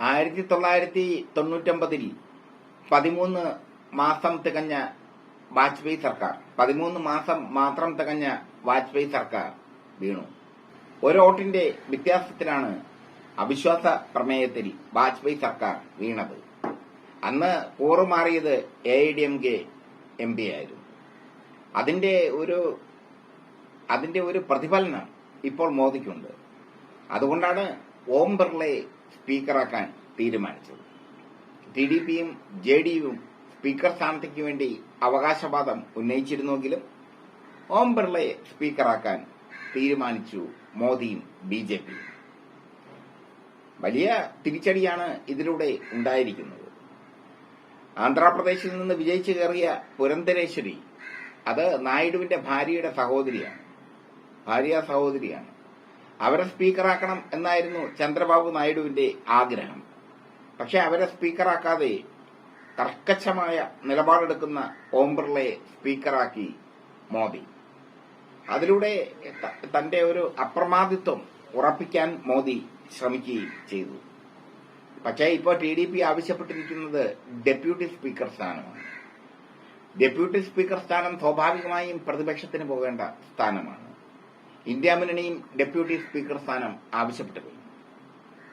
ആയിരത്തി തൊള്ളായിരത്തി തൊണ്ണൂറ്റൊമ്പതിൽ പതിമൂന്ന് മാസം തികഞ്ഞ വാജ്പേയി സർക്കാർ. പതിമൂന്ന് മാസം മാത്രം തികഞ്ഞ വാജ്പേയി സർക്കാർ വീണു. ഒരു വോട്ടിന്റെ വ്യത്യാസത്തിലാണ് അവിശ്വാസ പ്രമേയത്തിൽ വാജ്പേയി സർക്കാർ വീണത്. അന്ന് കൂറുമാറിയത് A I D M K M P ആയിരുന്നു. അതിന്റെ ഒരു അതിന്റെ ഒരു പ്രതിഫലനം ഇപ്പോൾ മോദിക്കുണ്ട്. അതുകൊണ്ടാണ് ഓം ബിർളയെ സ്പീക്കറാക്കാൻ തീരുമാനിച്ചത്. ടി ഡി പിയും ജെ ഡി സ്പീക്കർ സ്ഥാനത്തേക്ക് വേണ്ടി അവകാശവാദം ഉന്നയിച്ചിരുന്നുവെങ്കിലും ഓം ബിർളയെ സ്പീക്കറാക്കാൻ തീരുമാനിച്ചു മോദിയും ബി ജെ പിയും വലിയ തിരിച്ചടിയാണ് ഇതിലൂടെ ഉണ്ടായിരിക്കുന്നത്. ആന്ധ്രാപ്രദേശിൽ നിന്ന് വിജയിച്ചു കയറിയ പുരന്തരേശ്വരി അത് നായിഡുവിന്റെ ഭാര്യയുടെ സഹോദരിയാണ്. ഭാര്യ സഹോദരിയാണ്. അവരെ സ്പീക്കറാക്കണം എന്നായിരുന്നു ചന്ദ്രബാബു നായിഡുവിന്റെ ആഗ്രഹം. പക്ഷെ അവരെ സ്പീക്കറാക്കാതെ കർക്കശമായ നിലപാടെടുക്കുന്ന ഓം ബിർളയെ സ്പീക്കറാക്കി മോദി. അതിലൂടെ തന്റെ ഒരു അപ്രമാദിത്വം ഉറപ്പിക്കാൻ മോദി ശ്രമിക്കുകയും ചെയ്തു. പക്ഷേ ഇപ്പോൾ ടി ഡി പി ആവശ്യപ്പെട്ടിരിക്കുന്നത് ഡെപ്യൂട്ടി സ്പീക്കർ സ്ഥാനമാണ്. ഡെപ്യൂട്ടി സ്പീക്കർ സ്ഥാനം സ്വാഭാവികമായും പ്രതിപക്ഷത്തിന് പോകേണ്ട സ്ഥാനമാണ്. ഇന്ത്യ മുന്നണിയും ഡെപ്യൂട്ടി സ്പീക്കർ സ്ഥാനം ആവശ്യപ്പെട്ടത്.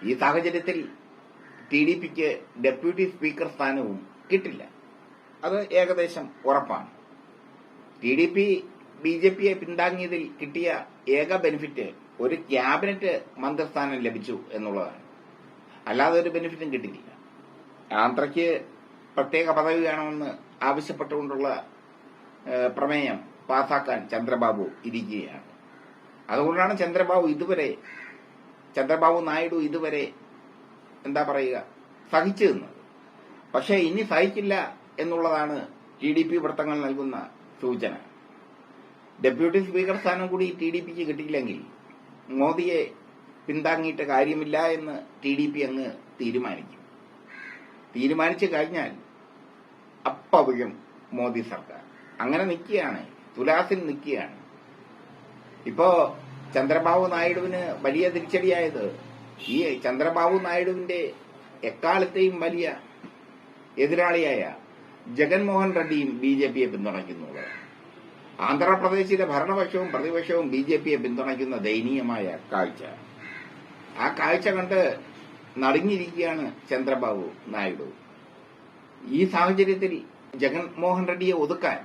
ഈ സാഹചര്യത്തിൽ ടി ഡി പിക്ക് ഡെപ്യൂട്ടി സ്പീക്കർ സ്ഥാനവും കിട്ടില്ല. അത് ഏകദേശം ഉറപ്പാണ്. T D P B J പിയെ പിന്താങ്ങിയതിൽ കിട്ടിയ ഏക ബെനിഫിറ്റ് ഒരു ക്യാബിനറ്റ് മന്ത്രിസ്ഥാനം ലഭിച്ചു എന്നുള്ളതാണ്. അല്ലാതെ ഒരു ബെനിഫിറ്റും കിട്ടിയില്ല ആന്ധ്രയ്ക്ക് പ്രത്യേക പദവി വേണമെന്ന് ആവശ്യപ്പെട്ടുകൊണ്ടുള്ള പ്രമേയം പാസാക്കാൻ ചന്ദ്രബാബു ഇരിക്കുകയാണ്. അതുകൊണ്ടാണ് ചന്ദ്രബാബു ഇതുവരെ ചന്ദ്രബാബു നായിഡു ഇതുവരെ എന്താ പറയുക സഹിച്ചു നിന്നത്. പക്ഷേ ഇനി സഹിക്കില്ല എന്നുള്ളതാണ് ടി ഡി പി വൃത്തങ്ങൾ നൽകുന്ന സൂചന. ഡെപ്യൂട്ടി സ്പീക്കർ സ്ഥാനം കൂടി ടി ഡി പിക്ക് കിട്ടിയില്ലെങ്കിൽ മോദിയെ പിന്താങ്ങിയിട്ട് കാര്യമില്ല എന്ന് ടി ഡി പി അങ്ങ് തീരുമാനിക്കും. തീരുമാനിച്ചു കഴിഞ്ഞാൽ അപ്പവിഴും മോദി സർക്കാർ. അങ്ങനെ നിൽക്കുകയാണ് തുലാസിൽ നിൽക്കുകയാണ്. ഇപ്പോ ചന്ദ്രബാബു നായിഡുവിന് വലിയ തിരിച്ചടിയായത്. ഈ ചന്ദ്രബാബു നായിഡുവിന്റെ എക്കാലത്തെയും വലിയ എതിരാളിയായ ജഗൻമോഹൻ റെഡ്ഡിയും ബി ജെ പിയെ പിന്തുണയ്ക്കുന്നത്. ആന്ധ്രാപ്രദേശിലെ ഭരണപക്ഷവും പ്രതിപക്ഷവും ബി ജെ പിയെ പിന്തുണയ്ക്കുന്ന ദയനീയമായ കാഴ്ച. ആ കാഴ്ച കണ്ട് നടുങ്ങിയിരിക്കുകയാണ് ചന്ദ്രബാബു നായിഡു. ഈ സാഹചര്യത്തിൽ ജഗൻമോഹൻ റെഡ്ഡിയെ ഒതുക്കാൻ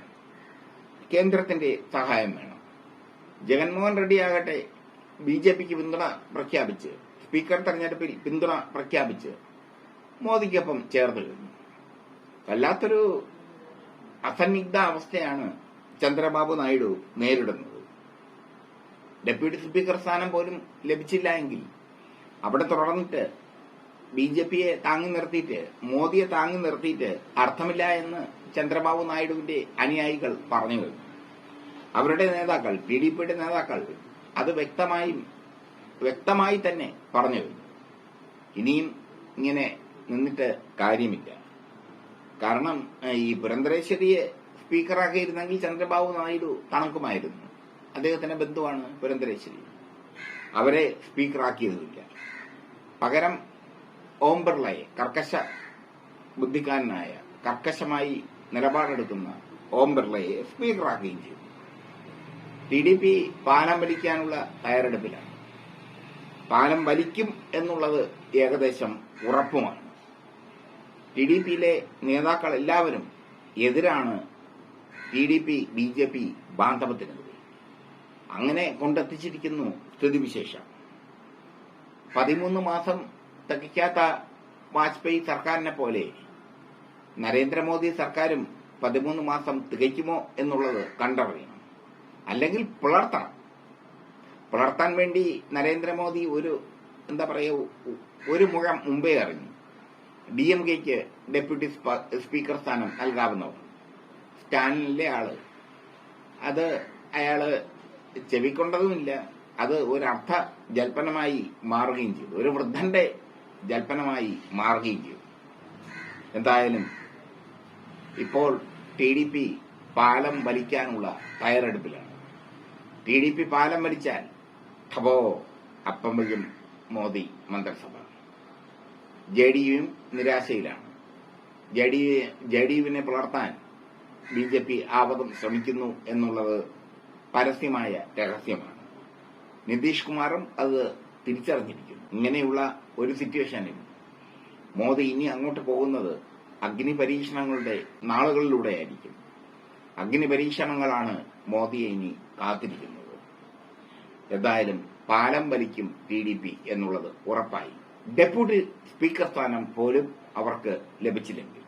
കേന്ദ്രത്തിന്റെ സഹായം വേണം. ജഗൻമോഹൻ റെഡ്ഡി ആകട്ടെ ബി ജെ പിക്ക് പിന്തുണ പ്രഖ്യാപിച്ച് സ്പീക്കർ തെരഞ്ഞെടുപ്പിൽ പിന്തുണ പ്രഖ്യാപിച്ച് മോദിക്കൊപ്പം ചേർന്ന് കഴിഞ്ഞു വല്ലാത്തൊരു അസന്നിഗ്ധ അവസ്ഥയാണ് ചന്ദ്രബാബു നായിഡു നേരിടുന്നത്. ഡെപ്യൂട്ടി സ്പീക്കർ സ്ഥാനം പോലും ലഭിച്ചില്ല എങ്കിൽ അവിടെ തുടർന്നിട്ട് ബി ജെ പിയെ താങ്ങി നിർത്തിയിട്ട് മോദിയെ താങ്ങി നിർത്തിയിട്ട് അർത്ഥമില്ല എന്ന് ചന്ദ്രബാബു നായിഡുവിന്റെ അനുയായികൾ പറഞ്ഞു കഴിഞ്ഞു. അവരുടെ നേതാക്കൾ പി ഡി പിയുടെ നേതാക്കൾ അത് വ്യക്തമായി വ്യക്തമായി തന്നെ പറഞ്ഞു ഇനിയും ഇങ്ങനെ നിന്നിട്ട് കാര്യമില്ല. കാരണം ഈ പുരന്തരേശ്വരിയെ സ്പീക്കറാക്കിയിരുന്നെങ്കിൽ ചന്ദ്രബാബു നായിഡു തണുക്കുമായിരുന്നു. അദ്ദേഹത്തിന്റെ ബന്ധുവാണ് പുരന്തരേശ്വരി അവരെ സ്പീക്കറാക്കിയതുമില്ല. പകരം ഓം ബിർളയെ കർക്കശ ബുദ്ധിക്കാരനായ കർക്കശമായി നിലപാടെടുക്കുന്ന ഓം ബിർളയെ സ്പീക്കറാക്കുകയും ചെയ്തു. ടി ഡി പി പാലം വലിക്കാനുള്ള തയ്യാറെടുപ്പിലാണ്. പാലം വലിക്കും എന്നുള്ളത് ഏകദേശം ഉറപ്പുമാണ്. ടി ഡി പിയിലെ നേതാക്കൾ എല്ലാവരും എതിരാണ് T D P B J P ബാന്ധവത്തിനെതിരെ അങ്ങനെ കൊണ്ടെത്തിച്ചിരിക്കുന്നു സ്ഥിതിവിശേഷം. പതിമൂന്ന് മാസം തികയ്ക്കാത്ത വാജ്പേയി സർക്കാരിനെ പോലെ നരേന്ദ്രമോദി സർക്കാരും പതിമൂന്ന് മാസം തികയ്ക്കുമോ എന്നുള്ളത് കണ്ടറിയണം. അല്ലെങ്കിൽ പുലർത്തണം. പുലർത്താൻ വേണ്ടി നരേന്ദ്രമോദി ഒരു എന്താ പറയുക ഒരു മുഴം മുമ്പേ അറിഞ്ഞു ഡി എം കെക്ക് ഡെപ്യൂട്ടി സ്പീക്കർ സ്ഥാനം നൽകാവുന്നവർ സ്റ്റാലിനിലെ ആൾ. അത് അയാൾ ചെവിക്കൊണ്ടതുമില്ല. അത് ഒരർത്ഥ ജൽപ്പനമായി മാറുകയും ചെയ്തു. ഒരു വൃദ്ധന്റെ ജൽപ്പനമായി മാറുകയും ചെയ്തു. എന്തായാലും ഇപ്പോൾ ടി ഡി പി പാലം വലിക്കാനുള്ള തയ്യാറെടുപ്പിലാണ്. ടി ഡി പി പാലം വലിച്ചാൽ ഠബോ അപ്പം മോദി മന്ത്രിസഭ. ജെ ഡി യുവും നിരാശയിലാണ്. ജെ ഡി ജെ ഡി യുവിനെ പുലർത്താൻ ബി ജെ പി ആവതും ശ്രമിക്കുന്നു എന്നുള്ളത് പരസ്യമായ രഹസ്യമാണ്. നിതീഷ് കുമാറും അത് തിരിച്ചറിഞ്ഞിരിക്കുന്നു. ഇങ്ങനെയുള്ള ഒരു സിറ്റുവേഷനിൽ മോദി ഇനി അങ്ങോട്ട് പോകുന്നത് അഗ്നി പരീക്ഷണങ്ങളുടെ നാളുകളിലൂടെയായിരിക്കും. അഗ്നി പരീക്ഷണങ്ങളാണ് മോദിയെ ഇനി കാത്തിരിക്കുന്നത്. എന്തായാലും പാലം വലിക്കും ടി ഡി പി എന്നുള്ളത് ഉറപ്പായി. ഡെപ്യൂട്ടി സ്പീക്കർ സ്ഥാനം പോലും അവർക്ക് ലഭിച്ചില്ലെങ്കിൽ.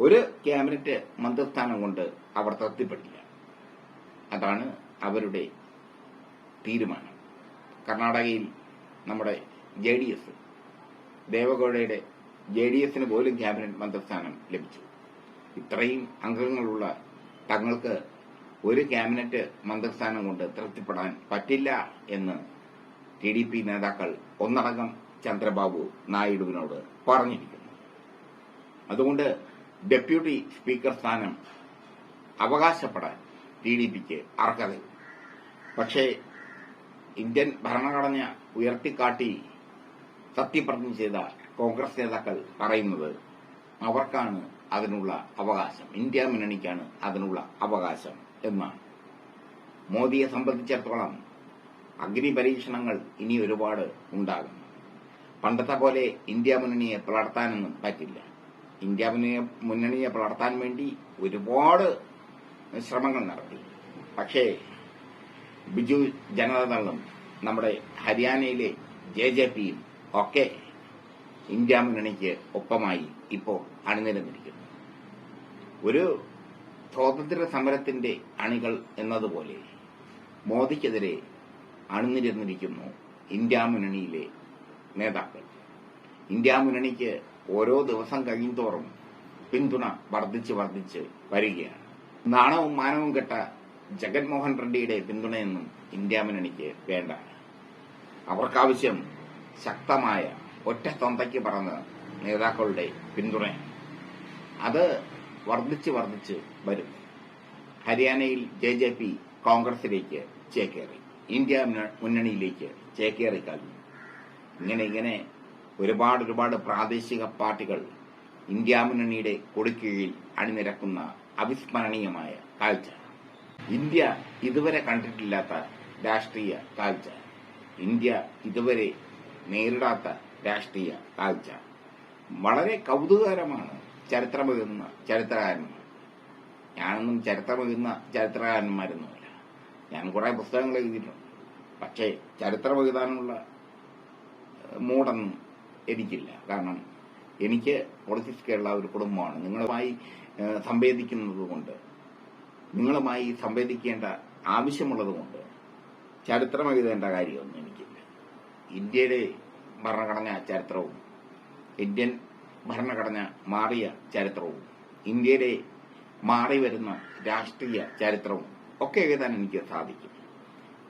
ഒരു ക്യാബിനറ്റ് മന്ത്രിസ്ഥാനം കൊണ്ട് അവർ തൃപ്തിപ്പെടില്ല. അതാണ് അവരുടെ തീരുമാനം. കർണാടകയിൽ നമ്മുടെ ജെ ഡി എസ് ദേവഗൌഡയുടെ ജെ ഡി എസിന് പോലും ക്യാബിനറ്റ് മന്ത്രിസ്ഥാനം ലഭിച്ചു. ഇത്രയും അംഗങ്ങളുള്ള തങ്ങൾക്ക് ഒരു ക്യാബിനറ്റ് മന്ത്രിസ്ഥാനം കൊണ്ട് തൃപ്തിപ്പെടാൻ പറ്റില്ല എന്ന് ടി ഡി പി നേതാക്കൾ ഒന്നടങ്കം ചന്ദ്രബാബു നായിഡുവിനോട് പറഞ്ഞിരിക്കുന്നു. അതുകൊണ്ട് ഡെപ്യൂട്ടി സ്പീക്കർ സ്ഥാനം അവകാശപ്പെടാൻ ടി ഡി പിക്ക് അർഹതയില്ല. പക്ഷേ ഇന്ത്യൻ ഭരണഘടന ഉയർത്തിക്കാട്ടി സത്യപ്രതിജ്ഞ ചെയ്ത കോൺഗ്രസ് നേതാക്കൾ പറയുന്നത് അവർക്കാണ് അതിനുള്ള അവകാശം. ഇന്ത്യ മുന്നണിക്കാണ് അതിനുള്ള അവകാശം. എന്നാണ് മോദിയെ സംബന്ധിച്ചിടത്തോളം അഗ്നി പരീക്ഷണങ്ങൾ ഇനി ഒരുപാട് ഉണ്ടാകും. പണ്ടത്തെ പോലെ ഇന്ത്യ മുന്നണിയെ പിളർത്താനൊന്നും പറ്റില്ല. ഇന്ത്യ മുന്നണിയെ മുന്നണിയെ പിളർത്താൻ വേണ്ടി ഒരുപാട് ശ്രമങ്ങൾ നടത്തി. പക്ഷേ ബിജു ജനതാദളും നമ്മുടെ ഹരിയാനയിലെ ജെ ജെ പിയും ഒക്കെ ഇന്ത്യ മുന്നണിക്ക് ഒപ്പമായി ഇപ്പോൾ അണിനിരന്നിരിക്കുന്നു. ഒരു സ്വാതന്ത്ര്യ സമരത്തിന്റെ അണികൾ എന്നതുപോലെ മോദിക്കെതിരെ അണിനിരന്നിരിക്കുന്നു ഇന്ത്യ മുന്നണിയിലെ നേതാക്കൾ. ഇന്ത്യ മുന്നണിക്ക് ഓരോ ദിവസം കഴിയുന്തോറും പിന്തുണ വർദ്ധിച്ച് വർദ്ധിച്ച് വരികയാണ്. നാണവും മാനവും കെട്ട ജഗൻമോഹൻ റെഡ്ഡിയുടെ പിന്തുണയൊന്നും ഇന്ത്യ മുന്നണിക്ക് വേണ്ട അവർക്കാവശ്യം ശക്തമായ ഒറ്റ തൊന്തയ്ക്ക് പറഞ്ഞ നേതാക്കളുടെ പിന്തുണയാണ്. അത് വർദ്ധിച്ച് വർദ്ധിച്ച് വരും. ഹരിയാനയിൽ ജെ ജെ പി കോൺഗ്രസിലേക്ക് ചേക്കേറി. ഇന്ത്യ മുന്നണിയിലേക്ക് ചേക്കേറി കഴിഞ്ഞു. ഇങ്ങനെ ഇങ്ങനെ ഒരുപാട് ഒരുപാട് പ്രാദേശിക പാർട്ടികൾ ഇന്ത്യ മുന്നണിയുടെ കൊടുക്കീഴിൽ അണിനിരക്കുന്ന അവിസ്മരണീയമായ കാഴ്ച. ഇന്ത്യ ഇതുവരെ കണ്ടിട്ടില്ലാത്ത രാഷ്ട്രീയ കാഴ്ച. ഇന്ത്യ ഇതുവരെ നേരിടാത്ത രാഷ്ട്രീയ കാഴ്ച. വളരെ കൗതുകകരമാണ് ചരിത്രമെഴുതുന്ന ചരിത്രകാരന്മാർ. ഞാനൊന്നും ചരിത്രമെഴുതുന്ന ചരിത്രകാരന്മാരൊന്നുമല്ല. ഞാൻ കുറെ പുസ്തകങ്ങൾ എഴുതിയിട്ടുണ്ട്. പക്ഷേ ചരിത്രം എഴുതാനുള്ള മൂടൊന്നും എനിക്കില്ല. കാരണം എനിക്ക് പൊളിറ്റിക്സ് കേരള ഒരു കുടുംബമാണ്. നിങ്ങളുമായി സംവേദിക്കുന്നതുകൊണ്ട് സംവേദിക്കുന്നത് കൊണ്ട് നിങ്ങളുമായി സംവേദിക്കേണ്ട ആവശ്യമുള്ളതുകൊണ്ട് ചരിത്രം എഴുതേണ്ട കാര്യമൊന്നും എനിക്കില്ല. ഇന്ത്യയുടെ ഭരണഘടന ചരിത്രവും ഇന്ത്യൻ ഭരണഘടന മാറിയ ചരിത്രവും ഇന്ത്യയിലെ മാറി വരുന്ന രാഷ്ട്രീയ ചരിത്രവും ഒക്കെ എഴുതാൻ എനിക്ക് സാധിക്കും.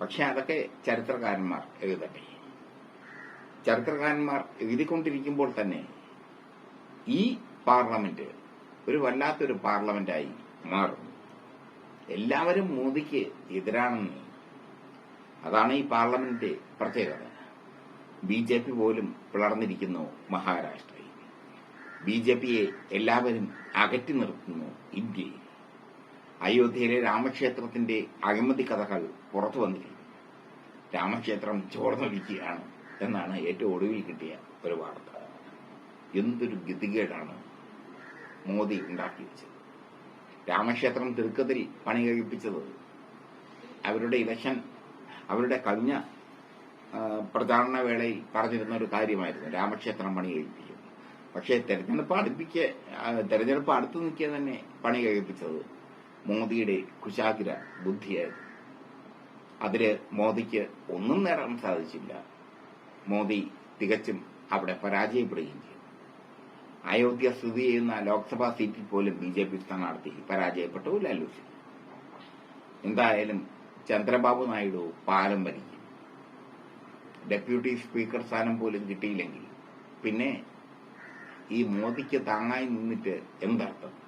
പക്ഷെ അതൊക്കെ ചരിത്രകാരന്മാർ എഴുതട്ടെ. ചരിത്രകാരന്മാർ എഴുതിക്കൊണ്ടിരിക്കുമ്പോൾ തന്നെ ഈ പാർലമെന്റ് ഒരു വല്ലാത്തൊരു പാർലമെന്റായി മാറും എല്ലാവരും മോദിക്ക് എതിരാണെന്ന് അതാണ് ഈ പാർലമെന്റിന്റെ പ്രത്യേകത. ബി ജെ പി പോലും പിളർന്നിരിക്കുന്നു മഹാരാഷ്ട്രയിൽ ബി ജെ പിയെ എല്ലാവരും അകറ്റി നിർത്തുന്നു ഇന്ത്യയിൽ അയോധ്യയിലെ രാമക്ഷേത്രത്തിന്റെ അഴിമതി കഥകൾ പുറത്തു വന്നിരിക്കുന്നു. രാമക്ഷേത്രം ചോർന്നൊലിക്കുകയാണ് എന്നാണ് ഏറ്റവും ഒടുവിൽ കിട്ടിയ ഒരു വാർത്ത. എന്തൊരു ഗതികേടാണ് മോദി ഉണ്ടാക്കി വെച്ചത് രാമക്ഷേത്രം തിരുക്കത്തിൽ പണി കഴിപ്പിച്ചത് അവരുടെ ഇലക്ഷൻ അവരുടെ കഴിഞ്ഞ പ്രചാരണ വേളയിൽ പറഞ്ഞിരുന്ന ഒരു കാര്യമായിരുന്നു. രാമക്ഷേത്രം പണി കഴിപ്പിക്കും. പക്ഷേ തെരഞ്ഞെടുപ്പ് അടുപ്പിക്ക തെരഞ്ഞെടുപ്പ് അടുത്ത് നിൽക്കുക തന്നെ പണി കഴിപ്പിച്ചത് മോദിയുടെ കുശാഗ്ര ബുദ്ധിയായിരുന്നു. അതിൽ മോദിക്ക് ഒന്നും നേടാൻ സാധിച്ചില്ല. മോദി തികച്ചും അവിടെ പരാജയപ്പെടുകയും ചെയ്തു. അയോധ്യ സ്ഥിതി ചെയ്യുന്ന ലോക്സഭാ സീറ്റിൽ പോലും ബി ജെ പി സ്ഥാനാർത്ഥി പരാജയപ്പെട്ടു ലാലു എന്തായാലും ചന്ദ്രബാബു നായിഡു പാലം വലിക്കും ഡെപ്യൂട്ടി സ്പീക്കർ സ്ഥാനം പോലും കിട്ടിയില്ലെങ്കിൽ പിന്നെ ഈ മോദിക്ക് താങ്ങായി നിന്നിട്ട് എന്തർത്ഥം?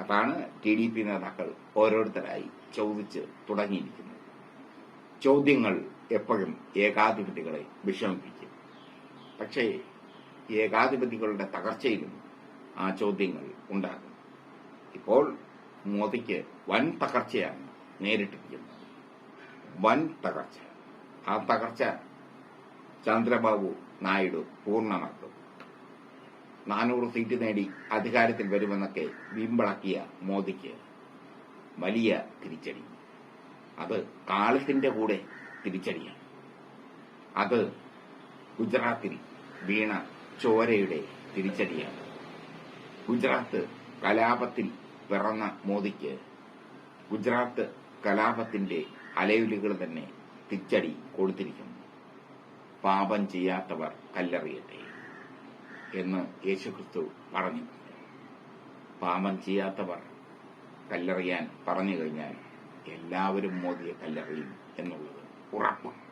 അതാണ് ടി ഡി പി നേതാക്കൾ ഓരോരുത്തരായി ചോദിച്ച് തുടങ്ങിയിരിക്കുന്നത്. ചോദ്യങ്ങൾ എപ്പോഴും ഏകാധിപതികളെ വിഷമിപ്പിക്കും. പക്ഷേ ഏകാധിപതികളുടെ തകർച്ചയിലും ആ ചോദ്യങ്ങൾ ഉണ്ടാകും. ഇപ്പോൾ മോദിക്ക് വൻ തകർച്ചയാണ് നേരിട്ടിരിക്കുന്നത്. വൻ തകർച്ച. ആ തകർച്ച ചന്ദ്രബാബു നായിഡു പൂർണമാക്കും. നാനൂറ് സീറ്റ് നേടി അധികാരത്തിൽ വരുമെന്നൊക്കെ വീമ്പിളക്കിയ മോദിക്ക് വലിയ തിരിച്ചടി. അത് കാലത്തിന്റെ കൂടെ തിരിച്ചടിയാണ്. അത് ഗുജറാത്തിൽ വീണ ചോരയുടെ തിരിച്ചടിയാണ്. ഗുജറാത്ത് കലാപത്തിൽ പിറന്ന മോദിക്ക് ഗുജറാത്ത് കലാപത്തിന്റെ അലയുലികൾ തന്നെ തിരിച്ചടി കൊടുത്തിരിക്കുന്നു. പാപം ചെയ്യാത്തവർ കല്ലെറിയട്ടെ. എന്ന് യേശുക്രിസ്തു പറഞ്ഞു. പാപം ചെയ്യാത്തവർ കല്ലെറിയാൻ പറഞ്ഞു കഴിഞ്ഞാൽ എല്ലാവരും മോദിയെ കല്ലെറിയും എന്നുള്ളത് ഉറപ്പാണ്.